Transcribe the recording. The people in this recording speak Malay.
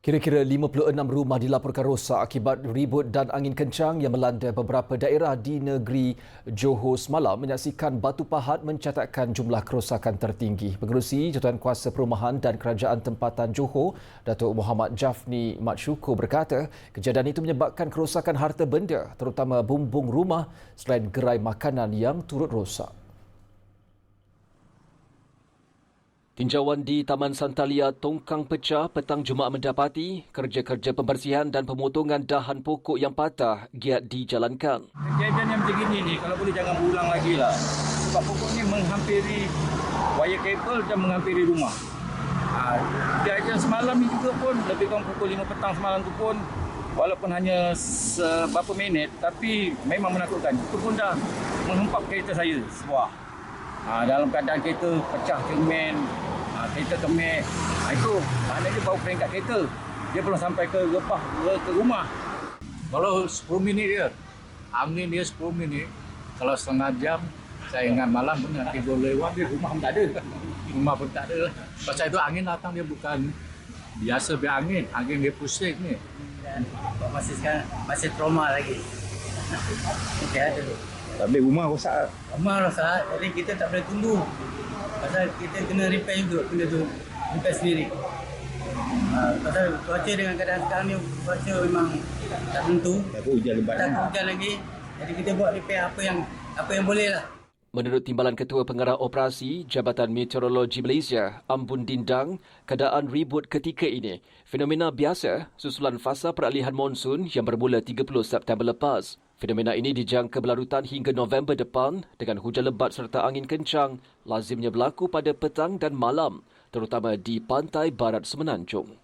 Kira-kira 56 rumah dilaporkan rosak akibat ribut dan angin kencang yang melanda beberapa daerah di negeri Johor semalam menyaksikan batu pahat mencatatkan jumlah kerosakan tertinggi. Pengerusi Jatuhan Kuasa Perumahan dan Kerajaan Tempatan Johor, Datuk Muhammad Jafni Mat Syukur berkata, kejadian itu menyebabkan kerosakan harta benda terutama bumbung rumah selain gerai makanan yang turut rosak. Tinjauan di Taman Santalia Tongkang pecah petang Jumaat mendapati kerja-kerja pembersihan dan pemotongan dahan pokok yang patah giat dijalankan. Kejadian yang macam ini ni kalau boleh jangan berulang lagi lah. Sebab pokok ni menghampiri wire kabel dan menghampiri rumah. Ha, kejadian semalam ni juga pun lebih kurang pukul 5 petang semalam tu pun walaupun hanya beberapa minit tapi memang menakutkan. Itu pun dah menghempap kereta saya sebuah. Ha, dalam keadaan kereta pecah cermin, ha, kereta kemik. Ha, itu maknanya baru peringkat kereta. Dia belum sampai ke repah ke, ke rumah. Kalau 10 minit dia, angin dia 10 minit. Kalau setengah jam, saya ingat malam pun nak tidur lewat dia rumah pun tak ada. Rumah pun tak ada lah. Pasal itu angin datang dia bukan biasa biar angin. Angin dia pusing ni. Dan masih sekarang masih trauma lagi. Okey ada tu. Tapi rumah rosak. Rumah rosak, jadi kita tak boleh tunggu. Pasal kita kena repair juga, kena tu repair sendiri. Uh, pasal cuaca dengan keadaan sekarang ni cuaca memang tak tentu. Tapi hujan lebat Tak ni. hujan lagi. Jadi kita buat repair apa yang apa yang boleh lah. Menurut Timbalan Ketua Pengarah Operasi Jabatan Meteorologi Malaysia, Ambun Dindang, keadaan ribut ketika ini fenomena biasa susulan fasa peralihan monsun yang bermula 30 September lepas. Fenomena ini dijangka berlarutan hingga November depan dengan hujan lebat serta angin kencang lazimnya berlaku pada petang dan malam, terutama di pantai barat Semenanjung.